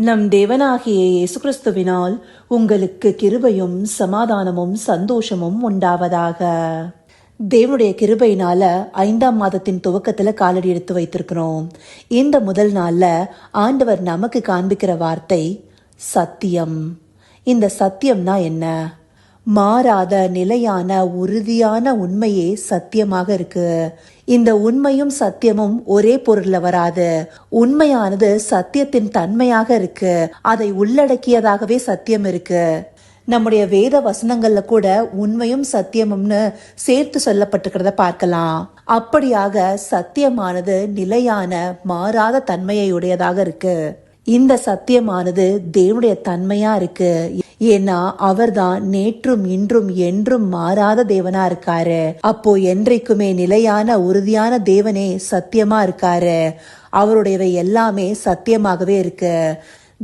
நம் தேவனாகிய இயேசு கிறிஸ்துவினால் உங்களுக்கு கிருபையும் சமாதானமும் சந்தோஷமும் உண்டாவதாக. தேவனுடைய கிருபையினால ஐந்தாம் மாதத்தின் துவக்கத்துல காலடி எடுத்து வைத்திருக்கிறோம். இந்த முதல் நாள்ல ஆண்டவர் நமக்கு காண்பிக்கிற வார்த்தை சத்தியம். இந்த சத்தியம்னா என்ன? மாறாத நிலையான உறுதியான உண்மையே சத்தியமாக இருக்கு. இந்த உண்மையும் சத்தியமும் ஒரே பொருள்ல வராது. உண்மையானது சத்தியத்தின் தன்மையாக இருக்கு. அதை உள்ளடக்கியதாகவே சத்தியம் இருக்கு. நம்முடைய வேத வசனங்கள்ல கூட உண்மையும் சத்தியமும்னு சேர்த்து சொல்லப்பட்டிருக்கிறத பார்க்கலாம். அப்படியாக சத்தியமானது நிலையான மாறாத தன்மையை உடையதாக இருக்கு. இந்த சத்தியமானது தேவனுடைய தன்மையா இருக்கு. ஏன்னா அவர்தான் நேற்றும் இன்றும் என்றும் மாறாத தேவனா இருக்காரு. அப்போ என்றைக்குமே நிலையான உறுதியான தேவனே சத்தியமா இருக்காரு. அவருடையவை எல்லாமே சத்தியமாகவே இருக்கு.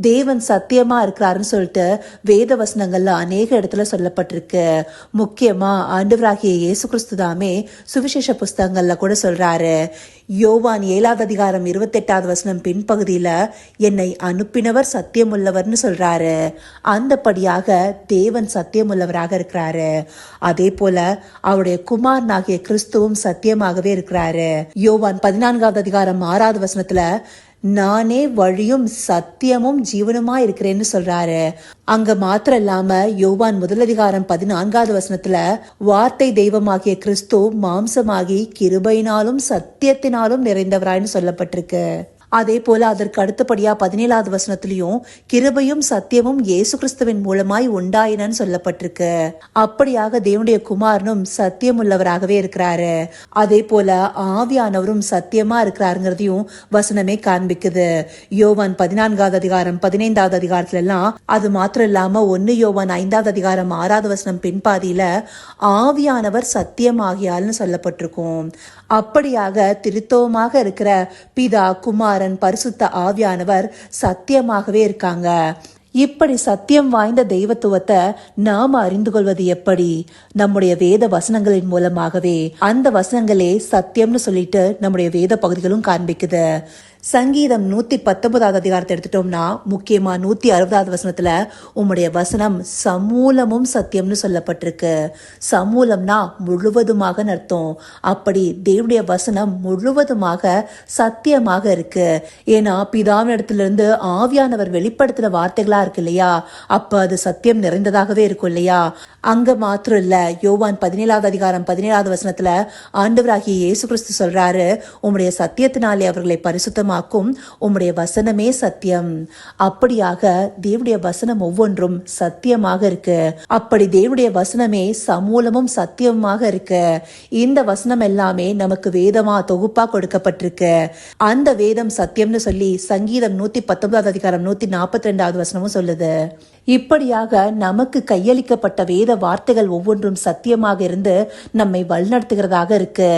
தேவன் சத்தியமா இருக்கிறாருன்னு சொல்லிட்டு வேத வசனங்கள்ல அநேக இடத்துல சொல்லப்பட்டிருக்கு. முக்கியமா ஆண்டவராகிய இயேசு கிறிஸ்து தாமே சுவிசேஷ புஸ்தகங்கள்ல கூட சொல்றாரு. யோவான் ஏழாவது அதிகாரம் இருபத்தெட்டாவது வசனம் பின்பகுதியில என்னை அனுப்பினவர் சத்தியமுள்ளவர்னு சொல்றாரு. அந்தபடியாக தேவன் சத்தியமுள்ளவராக இருக்கிறாரு. அதே போல அவருடைய குமாரனாகிய கிறிஸ்துவும் சத்தியமாகவே இருக்கிறாரு. யோவான் பதினான்காவது அதிகாரம் ஆறாவது வசனத்துல நானே வழியும் சத்தியமும் ஜீவனுமா இருக்கிறேன்னு சொல்றாரு. அங்க மாத்திரம் இல்லாம யோவான் முதலதிகாரம் பதினான்காவது வசனத்துல வார்த்தை தெய்வமாகிய கிறிஸ்து மாம்சமாகி கிருபையினாலும் சத்தியத்தினாலும் நிறைந்தவராய்னு சொல்லப்பட்டிருக்கு. அதே போல அதற்கு அடுத்தபடியா பதினேழாவது வசனத்திலையும் கிருபையும் சத்தியமும் இயேசு கிறிஸ்துவின் மூலமாய் உண்டாயினன்னு சொல்லப்பட்டிருக்கு. அப்படியாக தேவனுடைய குமாரனும் சத்தியம் உள்ளவராகவே இருக்கிறாரு. அதே போல ஆவியானவரும் சத்தியமா இருக்கிறாருங்கிறதையும் வசனமே காண்பிக்குது. யோவான் பதினான்காவது அதிகாரம் பதினைந்தாவது அதிகாரத்துல எல்லாம் அது மாத்திரம் இல்லாம ஒன்னு யோவான் ஐந்தாவது அதிகாரம் ஆறாவது வசனம் பின்பாதியில ஆவியானவர் சத்தியமாகியால்னு சொல்லப்பட்டிருக்கும். அப்படியாக திருத்தவமாக இருக்கிற பிதா குமார் குமாரன் பரிசுத்த ஆவியானவர் சத்தியமாகவே இருக்காங்க. இப்படி சத்தியம் வாய்ந்த தெய்வத்துவத்தை நாம் அறிந்து கொள்வது எப்படி? நம்முடைய வேத வசனங்களின் மூலமாகவே. அந்த வசனங்களே சத்தியம்னு சொல்லிட்டு நம்முடைய வேத பகுதிகளும் காண்பிக்குது. சங்கீதம் நூத்தி பத்தொன்பதாவது அதிகாரத்தை எடுத்துட்டோம்னா முக்கியமா நூத்தி அறுபதாவது வசனத்துல உம்முடைய வசனம் சமூலமும் சத்தியம்னு சொல்லப்பட்டிருக்கு. சமூலம்னா முழுவதுமாக அர்த்தம். அப்படி தேவனுடைய வசனம் முழுவதுமாக சத்தியமாக இருக்கு. ஏன்னா பிதாவின் இடத்துல இருந்து ஆவியானவர் வெளிப்படுத்தின வார்த்தைகளா இருக்கு இல்லையா? அப்ப அது சத்தியம் நிறைந்ததாகவே இருக்கும் இல்லையா? அங்க மாத்திரம் இல்ல. யோவான் பதினேழாவது அதிகாரம் பதினேழாவது வசனத்துல ஆண்டவராகிய இயேசு கிறிஸ்து சொல்றாரு உம்முடைய சத்தியத்தினாலே அவர்களை சத்தியமாக்கும் உம்முடைய வசனமே சத்தியம். அப்படியாக தேவனுடைய வசனம் ஒவ்வொன்றும் சத்தியமாக இருக்கு. அப்படி தேவனுடைய வசனமே சமூலமும் சத்தியமாக இருக்கு. இந்த வசனம் எல்லாமே நமக்கு வேதமா தொகுப்பா கொடுக்கப்பட்டிருக்கு. அந்த வேதம் சத்தியம்னு சொல்லி சங்கீதம் நூத்தி பத்தொன்பதாவது அதிகாரம் நூத்தி நாற்பத்தி ரெண்டாவது வசனமும் சொல்லுது. இப்படியாக நமக்கு கையளிக்கப்பட்ட வேத வார்த்தைகள் ஒவ்வொன்றும் சத்தியமாக இருந்து நம்மை வழிநடத்துகிறதாக இருக்கு.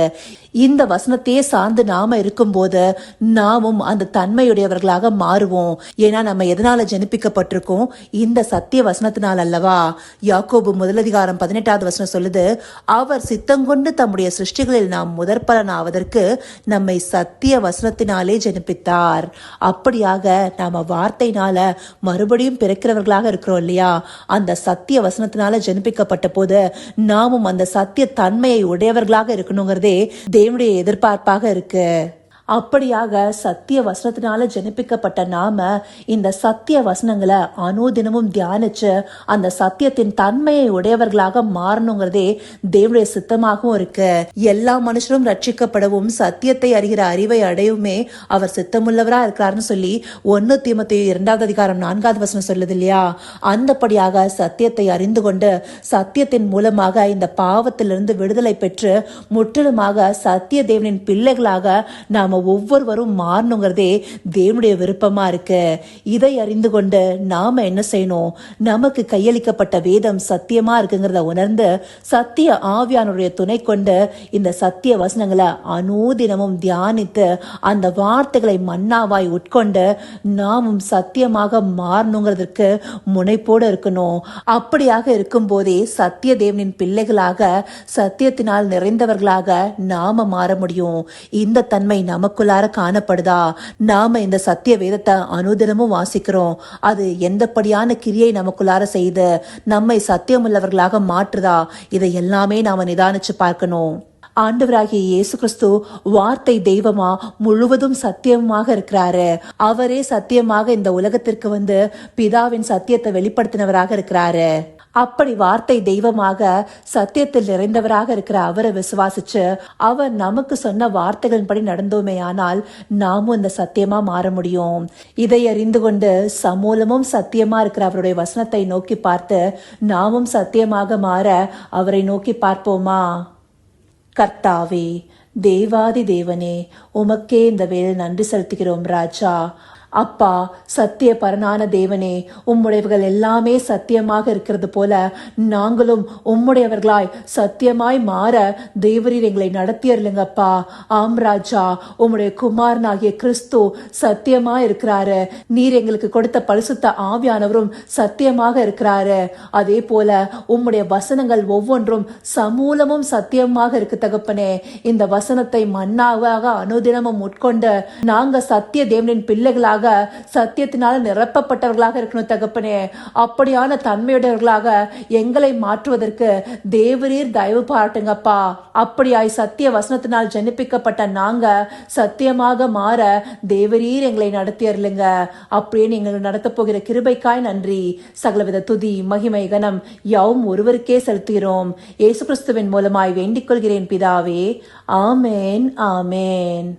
இந்த வசனத்தையே சார்ந்து நாம இருக்கும்போது நாமும் அந்த தன்மையுடையவர்களாக மாறுவோம். ஏன்னா நம்ம எதனால ஜனிப்பிக்கப்பட்டிருக்கோம்? இந்த சத்திய வசனத்தினால் அல்லவா? யாக்கோபு முதலதிகாரம் பதினெட்டாவது வசனம் சொல்லுது அவர் சித்தங்கொண்டு தம்முடைய சிருஷ்டிகளில் நாம் முதற்பலன் ஆவதற்கு நம்மை சத்திய வசனத்தினாலே ஜனிப்பித்தார். அப்படியாக நாம வார்த்தையினால மறுபடியும் பிறக்கிறவர்களாக இருக்கிறோம் இல்லையா? அந்த சத்திய வசனத்தினால ஜனிப்பிக்கப்பட்ட போது நாமும் அந்த சத்திய தன்மையை உடையவர்களாக இருக்கணுங்கிறதே தேவனுடைய எதிர்பார்ப்பாக இருக்கு அப்படியாக சத்திய வசனத்தினால ஜனிப்பிக்கப்பட்ட நாம இந்த சத்திய வசனங்களை அனுதினமும் தியானிச்சு அந்த சத்தியத்தின் தன்மையை உடையவர்களாக மாறணுங்கிறதே தேவனுடைய சித்தமாகவும் இருக்கு. எல்லா மனுஷரும் ரட்சிக்கப்படவும் சத்தியத்தை அறிகிற அறிவை அடையுமே அவர் சித்தமுள்ளவரா இருக்கிறாருன்னு சொல்லி ஒன்னு தீமத்தை இரண்டாவது அதிகாரம் நான்காவது வசனம் சொல்லுது இல்லையா? அந்தபடியாக சத்தியத்தை அறிந்து கொண்டு சத்தியத்தின் மூலமாக இந்த பாவத்திலிருந்து விடுதலை பெற்று முற்றிலுமாக சத்திய தேவனின் பிள்ளைகளாக நாம ஒவ்வொருவரும் மாறணுங்கிறதே தேவனுடைய விருப்பமாக இருக்கு. இதை அறிந்து கொண்டு நாம என்ன செய்யணும்? நமக்கு கையளிக்கப்பட்ட வேதம் சத்தியமாக இருக்குங்கிறத உணர்ந்து சத்திய ஆவியானுடைய துணை கொண்டு இந்த சத்திய வசனங்களை அனுதினமும் தியானித்து அந்த வார்த்தைகளை மன்னாவாய் உட்கொண்டு நாமும் சத்தியமாக மாறணுங்கிறதுக்கு முனைப்போடு இருக்கணும். அப்படியாக இருக்கும்போதே சத்திய தேவனின் பிள்ளைகளாக சத்தியத்தினால் நிறைந்தவர்களாக நாம மாற முடியும். இந்த தன்மை நமக்கு நமக்குள்ளார காணப்படுதா? நாம இந்த சத்திய வேதத்தை அனுதினமும் வாசிக்கிறோம். அது எந்தப்படியான கிரியை நமக்குள்ளார செய்து நம்மை சத்தியமுள்ளவர்களாக மாற்றுதா? இதை எல்லாமே நாம நிதானிச்சு பார்க்கணும். ஆண்டவராகிய இயேசு கிறிஸ்து வார்த்தை தெய்வமா முழுவதும் சத்தியமாக இருக்கிறாரு. அவரே சத்தியமாக இந்த உலகத்திற்கு வந்து பிதாவின் சத்தியத்தை வெளிப்படுத்தினவராக இருக்கிறாரு. அப்படி வார்த்தை தெய்வமாக சத்தியத்தில் நிறைந்தவராக இருக்கிற அவரை விசுவாசிச்சு அவர் நமக்கு சொன்ன வார்த்தைகளின்படி நடந்தோமே ஆனால் நாமும் இந்த சத்தியமா மாற முடியும். இதை அறிந்து கொண்டு சமூலமும் சத்தியமா இருக்கிற அவருடைய வசனத்தை நோக்கி பார்த்து நாமும் சத்தியமாக மாற அவரை நோக்கி பார்ப்போமா? கர்த்தாவே தேவாதி தேவனே உமக்கே இந்த வேலை நன்றி செலுத்துகிறோம் ராஜா. அப்பா சத்திய பரனான தேவனே உம்முடையவர்கள் எல்லாமே சத்தியமாக இருக்கிறது போல நாங்களும் உம்முடையவர்களாய் சத்தியமாய் மாற தேவரீர் எங்களை நடத்தியருளுங்கப்பா ஆம் ராஜா உம்முடைய குமாரனாகிய கிறிஸ்து சத்தியமாய் இருக்கிறாரு. நீர் எங்களுக்கு கொடுத்த பரிசுத்த ஆவியானவரும் சத்தியமாக இருக்கிறாரு. அதே போல உம்முடைய வசனங்கள் ஒவ்வொன்றும் சமூலமும் சத்தியமாக இருக்கு தகப்பனே. இந்த வசனத்தை மண்ணாக அனுதினமும் உட்கொண்டு நாங்க சத்திய தேவனின் பிள்ளைகளாக சத்தியத்தினால நிரப்பப்பட்டவர்களாக இருக்கணும் தகப்பனே. அப்படியான தன்மையுடையவர்களாக எங்களை மாற்றுவதற்கு தேவரீர் தயவு பாட்டுங்கப்பா அப்படியாய் சத்திய வசனத்தினால் ஜனிப்பிக்கப்பட்ட நாங்க சத்தியமாக மாற தேவரீர் எங்களை நடத்தியருளுங்க. அப்படியே நீங்கள் நடத்த போகிற கிருபைக்காய் நன்றி. சகலவித துதி மகிமை கனம் யாவும் ஒருவருக்கே செலுத்துகிறோம். இயேசு கிறிஸ்துவின் மூலமாய் வேண்டிக் கொள்கிறேன் பிதாவே. ஆமேன் ஆமேன்.